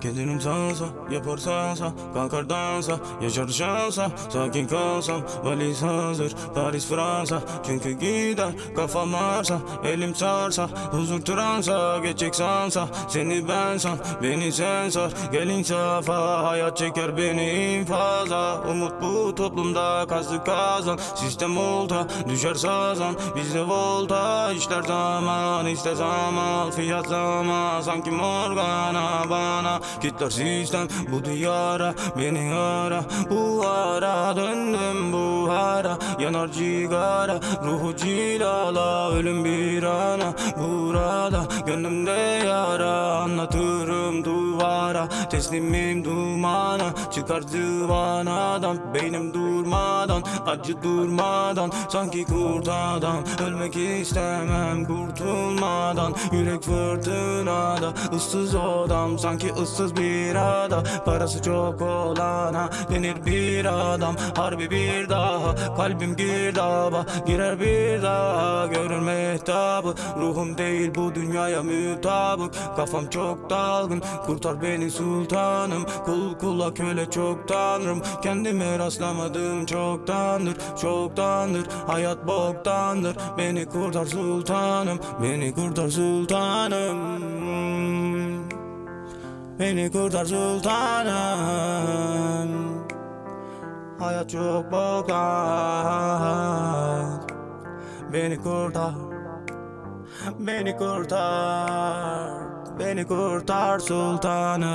Kendini tanısa yaparsansa Kalkar dansa. Yaşar şansa Sakin kalsam valiz hazır Paris Fransa. Çünkü gider Kafam arsa elim sarsa Huzur transa geçecek sansa. Seni ben san beni sen sar. Gelin safa hayat çeker beni infaza. Umut bu toplumda kazdı kazan. Sistem olta düşer sazan. Bizde volta işler zaman ister zaman. Fiyat zaman sanki morgana bana Kitler sistem bu diyara beni ara. Bu ara döndüm bu ara. Yanar cigara ruhu cilala Ölüm bir ana. Burada Gönlümde yara anlatırım duvara Teslimim dumana çıkar zıvanadan Beynim durmadan acı durmadan Sanki kurt adam ölmek istemem kurtulmadan Yürek fırtınada ıssız odam Sanki ıssız bir ada Parası çok olana denir bir adam Harbi bir daha kalbim girdaba Girer bir daha görür mehtabı Ruhum değil bu dünyaya mütabık Kafam çok dalgın kurtar beni sultanım. Kul kula köle çok tanrım. Kendime rastlamadım çoktandır Çoktandır. Hayat boktandır. Beni kurtar sultanım Beni kurtar sultanım. Beni kurtar sultanım. Hayat çok boktan. Beni kurtar Beni kurtar Beni kurtar sultanım